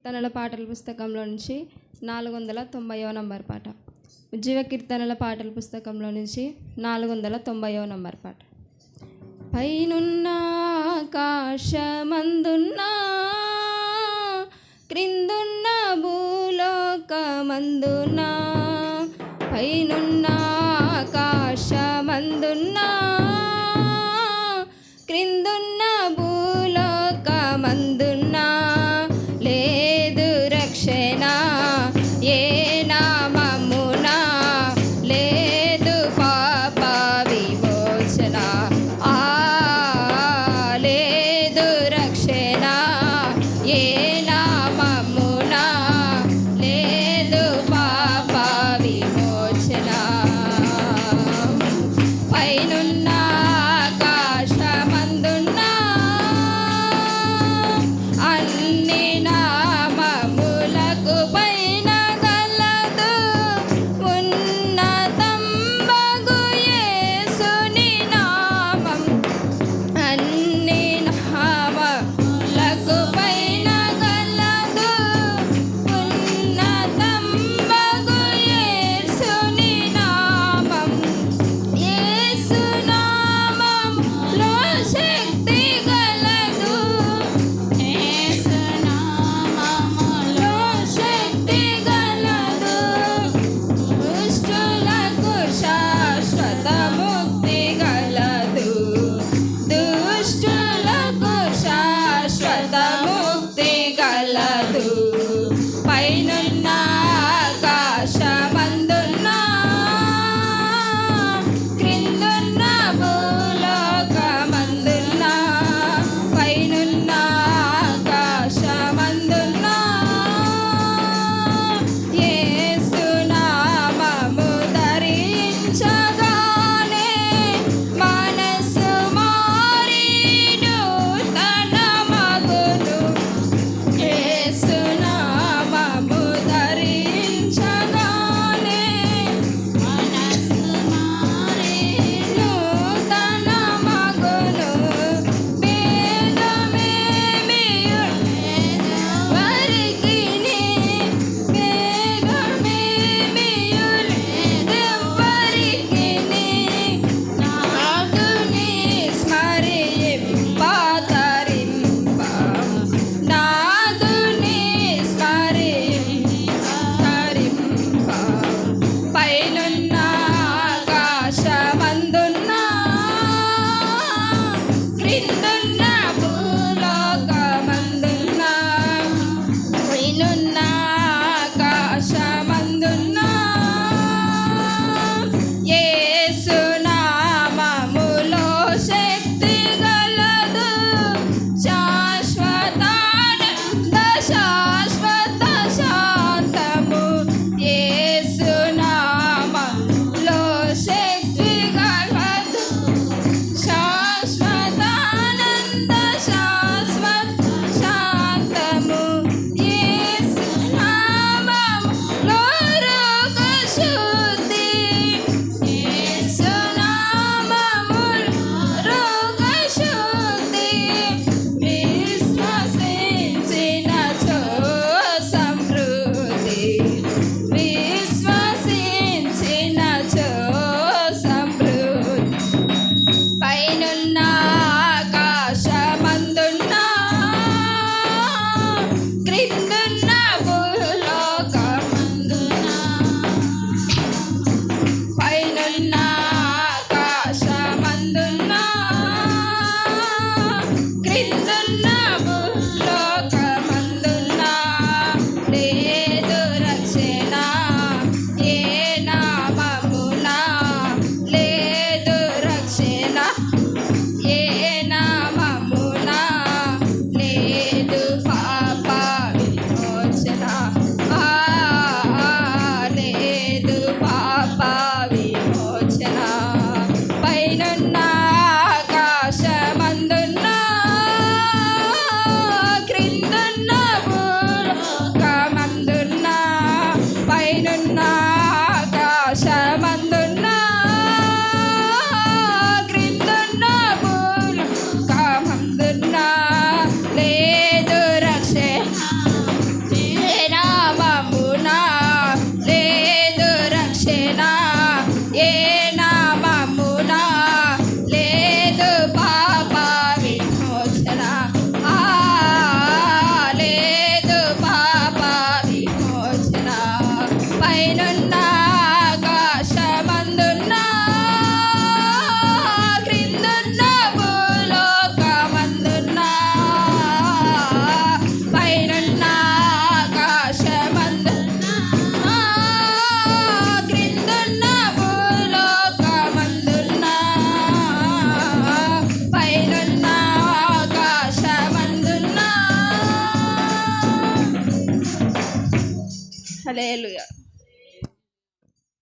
కీర్తనల పాటల పుస్తకంలో నుంచి నాలుగు వందల తొంభైవ నంబర్ పాట. ఉజ్జీవ కీర్తనల పాటల పుస్తకంలో నుంచి నాలుగు వందల తొంభైవ నంబర్ పాట. పైనున్న ఆకాశమందున్న క్రిందున్న భూలోకమందున్నా పైనున్న Yeah. Aleluya